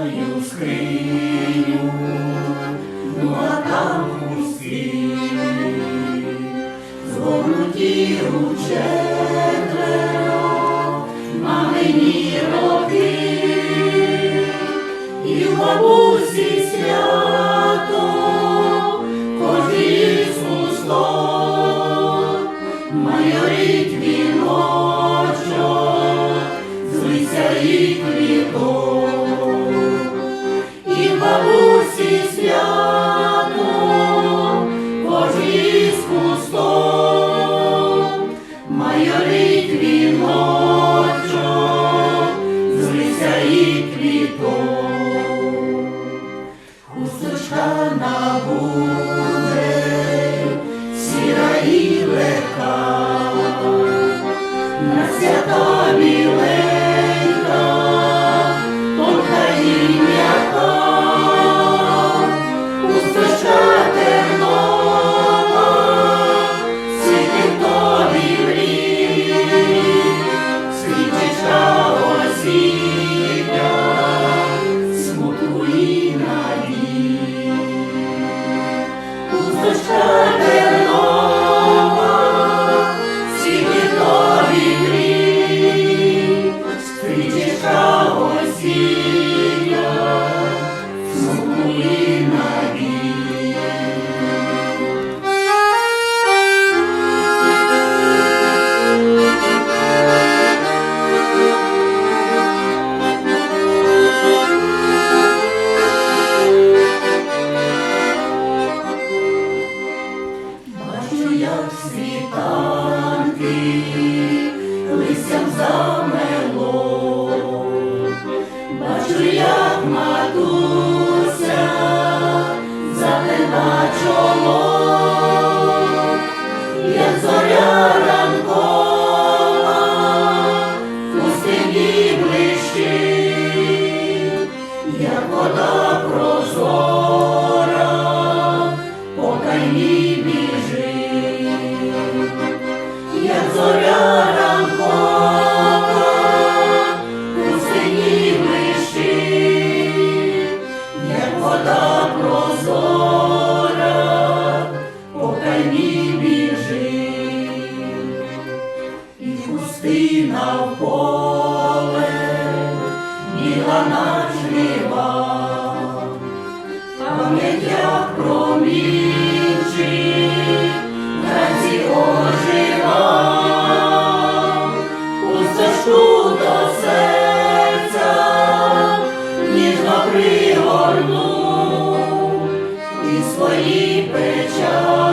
свою скриню, ну а там усі згорнуті четверо, мамині роки, і в бабусі свято, кожний пусто, майорить віночок, злися і квіток, Хусточка на буде, сіра і легка, на свята чоло, як зоря стина в поле, біла наш жнива, пам'ятя промічі, разі ожива, у стежку до серця, ніжно пригорнув і свої печалі.